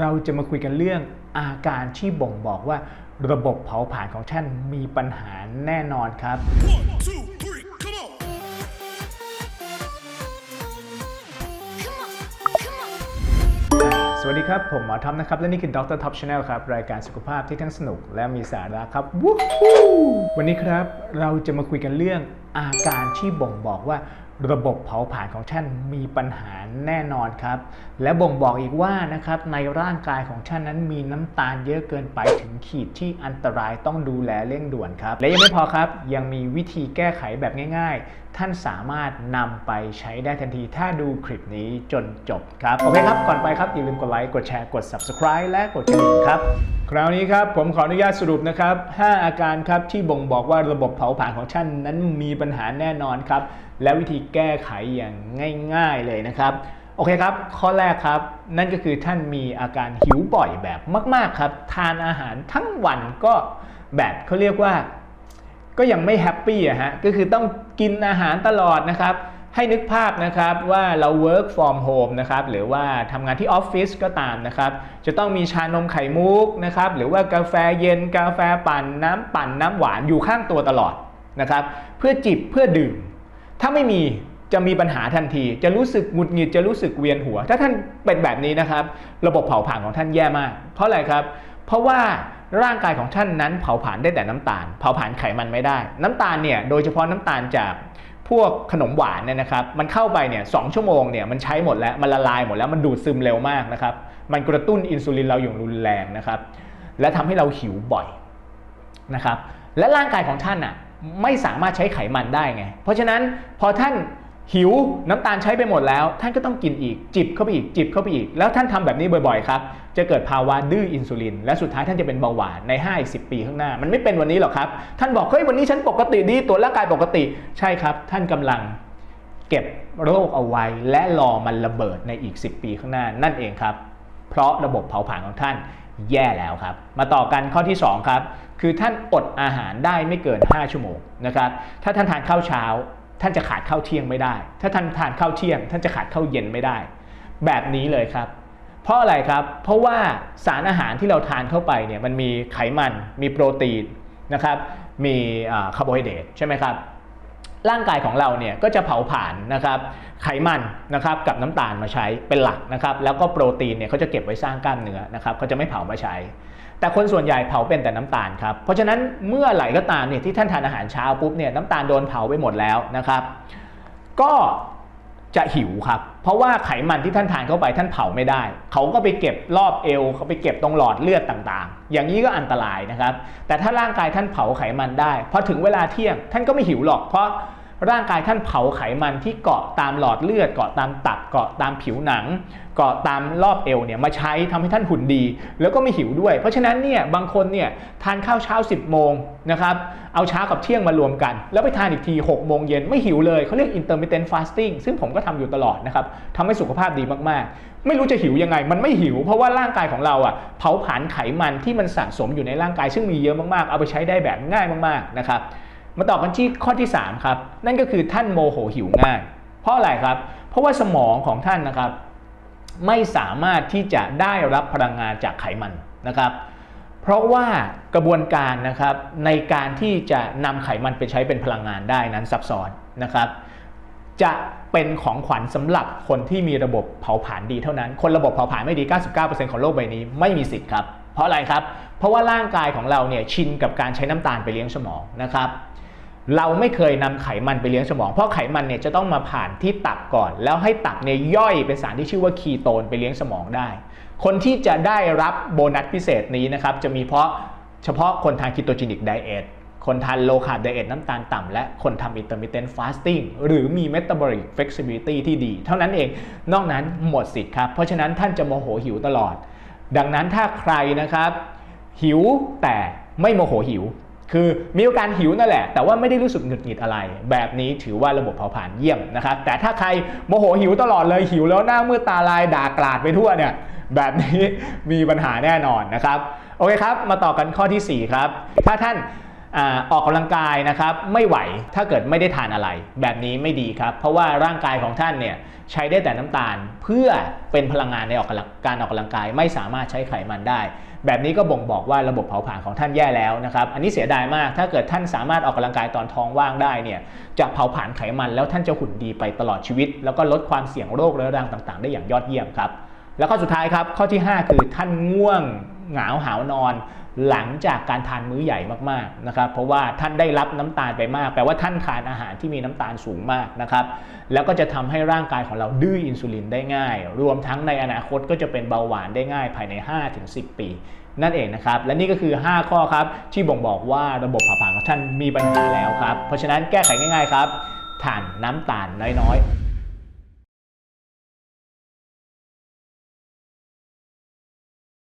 เราจะมาคุยกันเรื่องอาการที่บ่งบอกว่าระบบเผาผลาญของท่านมีปัญหาแน่นอนครับ One, two, three, come on! สวัสดีครับ ผมหมอท็อปนะครับ และนี่คือดรท็อปชาแนลครับ รายการสุขภาพที่ทั้งสนุกและมีสาระครับวู้ฮู้วันนี้ครับเราจะมาคุยกันเรื่องอาการที่บ่งบอกว่า ระบบเผาผลาญของท่านมีปัญหาแน่นอนครับ และบ่งบอกอีกว่านะครับในร่างกายของท่านนั้นมีน้ำตาลเยอะเกินไปถึงขีดที่อันตรายต้องดูแลเร่งด่วนครับ และยังไม่พอครับยังมีวิธีแก้ไขแบบง่าย ๆ ท่านสามารถนำไปใช้ได้ทันที ถ้าดูคลิปนี้จนจบครับโอเคครับก่อนไปครับอย่าลืมกดไลค์กดแชร์กด subscribe และกดกระดิ่งครับคราวนี้ครับผมขออนุญาตสรุปนะครับ 5 อาการครับที่บ่งบอกว่าระบบเผาผลาญของท่านนั้นมีปัญหาแน่นอนครับและวิธีแก้ไขอย่างง่าย ๆเลยนะครับ โอเคครับ ข้อแรกครับ นั่นก็คือท่านมีอาการหิวบ่อยแบบมาก ๆครับ ทานอาหารทั้งวันก็แบบเขาเรียกว่า ก็ยังไม่แฮปปี้อะฮะก็คือต้องกินอาหารตลอดนะครับให้นึกภาพนะครับว่าเรา work from home นะครับหรือว่าทำงานที่ออฟฟิศก็ตามนะครับ จะต้องมีชานมไข่มุกนะครับหรือว่ากาแฟเย็นกาแฟปั่นน้ำปั่นน้ำหวานอยู่ข้างตัวตลอดนะครับเพื่อจิบเพื่อดื่ม ถ้าไม่มีจะมีปัญหาทันที จะรู้สึกหงุดหงิดจะรู้สึกเวียนหัว ถ้าท่านเป็นแบบนี้นะครับ ระบบเผาผลาญของท่านแย่มาก เพราะอะไรครับ เพราะว่าร่างกายของท่านนั้นเผาผลาญได้แต่น้ำตาล เผาผลาญไขมันไม่ได้ น้ำตาลเนี่ยโดยเฉพาะน้ำตาลจากพวกขนมหวานเนี่ยนะครับ มันเข้าไปเนี่ยสชั่วโมงเนี่ยมันใช้หมดแล้ว มันละลายหมดแล้ว มันดูดซึมเร็วมากนะครับ มันกระตุ้นอินซูลินเราอย่างรุนแรงนะครับ และทำให้เราหิวบ่อยนะครับ และร่างกายของท่านอะ ไม่สามารถใช้ไขมันได้ไง เพราะฉะนั้นพอท่านหิวน้ำตาลใช้ไปหมดแล้ว ท่านก็ต้องกินอีกจิบเข้าไปอีกจิบเข้าไปอีก แล้วท่านทำแบบนี้บ่อยๆครับจะเกิดภาวะดื้ออินซูลิน และสุดท้ายท่านจะเป็นเบาหวานใน5อีก10ปีข้างหน้า มันไม่เป็นวันนี้หรอกครับ ท่านบอกเฮ้ยวันนี้ฉันปกติดีตัวร่างกายปกติใช่ครับ ท่านกำลังเก็บโรคเอาไว้ และรอมันระเบิดในอีก 10 ปีข้างหน้านั่นเองครับ เพราะระบบเผาผลาญของท่าน แย่แล้วครับ มาต่อกันข้อที่ 2 ครับ คือท่านอดอาหารได้ไม่เกิน 5 ชั่วโมงนะครับ ถ้าท่านทานข้าวเช้า ท่านจะขาดข้าวเที่ยงไม่ได้ ถ้าท่านทานข้าวเที่ยง ท่านจะขาดข้าวเย็นไม่ได้ แบบนี้เลยครับ เพราะอะไรครับ เพราะว่าสารอาหารที่เราทานเข้าไปเนี่ยมันมีไขมัน มีโปรตีนนะครับ มีคาร์โบไฮเดรตใช่ไหมครับ ร่างกายของเราเนี่ยก็จะเผาผลาญนะครับไขมันนะครับกับน้ำตาลมาใช้เป็นหลักนะครับแล้วก็โปรตีนเนี่ยเขาจะเก็บไว้สร้างกล้ามเนื้อนะครับเขาจะไม่เผามาใช้ แต่คนส่วนใหญ่เผาเป็นแต่น้ำตาลครับเพราะฉะนั้นเมื่อไหร่ก็ตามเนี่ยที่ท่านทานอาหารเช้าปุ๊บเนี่ยน้ำตาลโดนเผาไปหมดแล้วนะครับ ก็จะหิวครับ เพราะว่าไขมันที่ท่านทานเข้าไปท่านเผาไม่ได้ เขาก็ไปเก็บรอบเอวเขาไปเก็บตรงหลอดเลือดต่างๆ อย่างนี้ก็อันตรายนะครับ แต่ถ้าร่างกายท่านเผาไขมันได้ พอถึงเวลาเที่ยงท่านก็ไม่หิวหรอก เพราะ ร่างกายท่านเผาไขมันที่เกาะตามหลอดเลือด เกาะตามตับเกาะตามผิวหนัง เกาะตามรอบเอวเนี่ยมาใช้ทำให้ท่านหุ่นดี แล้วก็ไม่หิวด้วย เพราะฉะนั้นเนี่ยบางคนเนี่ยทานข้าวเช้า 10โมงนะครับเอาเช้ากับเที่ยงมารวมกัน แล้วไปทานอีกที6โมงเย็นไม่หิวเลยเขาเรียก intermittent fasting ซึ่งผมก็ทำอยู่ตลอดนะครับทำให้สุขภาพดีมากๆ ไม่รู้จะหิวยังไง มันไม่หิว เพราะว่าร่างกายของเราอะเผาผลาญไขมันที่มันสะสมอยู่ในร่างกายซึ่งมีเยอะมากๆ เอาไปใช้ได้แบบง่ายมากๆนะครับ มาต่อกันที่ข้อที่ 3 ครับ นั่นก็คือท่านโมโหหิวง่าย เพราะอะไรครับ เพราะว่าสมองของท่านนะครับ ไม่สามารถที่จะได้รับพลังงานจากไขมันนะครับ เพราะว่ากระบวนการนะครับในการที่จะนำไขมันไปใช้เป็นพลังงานได้นั้นซับซ้อนนะครับจะเป็นของขวัญสำหรับคนที่มีระบบเผาผลาญดีเท่านั้น คนระบบเผาผลาญไม่ดี 99%ของโลกใบนี้ไม่มีสิทธิ์ครับ เพราะอะไรครับ เพราะว่าร่างกายของเราเนี่ยชินกับการใช้น้ำตาลไปเลี้ยงสมองนะครับ เราไม่เคยนำไขมันไปเลี้ยงสมอง เพราะไขมันเนี่ยจะต้องมาผ่านที่ตับก่อน แล้วให้ตับเนี่ยย่อยเป็นสารที่ชื่อว่าคีโตนไปเลี้ยงสมองได้ คนที่จะได้รับโบนัสพิเศษนี้นะครับจะมีเพราะเฉพาะคนทานคีโตจินิกไดเอทคนทานโลคาร์บไดเอทน้ำตาลต่ำและคนทำ intermittent fasting หรือมี metabolic flexibility ที่ดี เท่านั้นเองนอกนั้นหมดสิทธิ์ครับ เพราะฉะนั้นท่านจะโมโหหิวตลอด ดังนั้นถ้าใครนะครับ หิวแต่ไม่โมโหหิว คือมีอาการหิวนั่นแหละ แต่ว่าไม่ได้รู้สึกหงุดหงิดอะไร แบบนี้ถือว่าระบบเผาผลาญเยี่ยมนะครับแต่ถ้าใครโมโหหิวตลอดเลยหิวแล้วหน้ามืดตาลายด่ากราดไปทั่วเนี่ยแบบนี้มีปัญหาแน่นอนนะครับโอเคครับ มาต่อกันข้อทีสี่4 ครับ ถ้าท่าน อออกกำลังกายนะครับไม่ไหวถ้าเกิดไม่ได้ทานอะไร แบบนี้ไม่ดีครับ เพราะว่าร่างกายของท่านเนี่ยใช้ได้แต่น้ำตาล เพื่อเป็นพลังงานในออกกำลังการออกกำลังกาย ไม่สามารถใช้ไขมันได้ แบบนี้ก็บ่งบอกว่าระบบเผาผลาญของท่านแย่แล้วนะครับอันนี้เสียดายมากถ้าเกิดท่านสามารถออกกำลังกายตอนท้องว่างได้เนี่ยจะเผาผลาญไขมันแล้วท่านจะหุ่นดีไปตลอดชีวิต แล้วก็ลดความเสี่ยงโรคเรื้อรังต่างๆ ได้อย่างยอดเยี่ยมครับแล้วก็สุดท้ายครับข้อที่ 5 คือท่านง่วงเหงาหาวนอน หลังจากการทานมื้อใหญ่มากๆนะครับ เพราะว่าท่านได้รับน้ำตาลไปมาก แปลว่าท่านทานอาหารที่มีน้ำตาลสูงมากนะครับ แล้วก็จะทำให้ร่างกายของเราดื้ออินซูลินได้ง่าย รวมทั้งในอนาคตก็จะเป็นเบาหวานได้ง่ายภายใน 5-10 ปี นั่นเองนะครับ และนี่ก็คือ 5 ข้อครับที่บ่งบอกว่าระบบเผาผลาญของท่านมีปัญหาแล้วครับ เพราะฉะนั้นแก้ไขง่าย ๆ ครับทานน้ำตาลน้อยๆ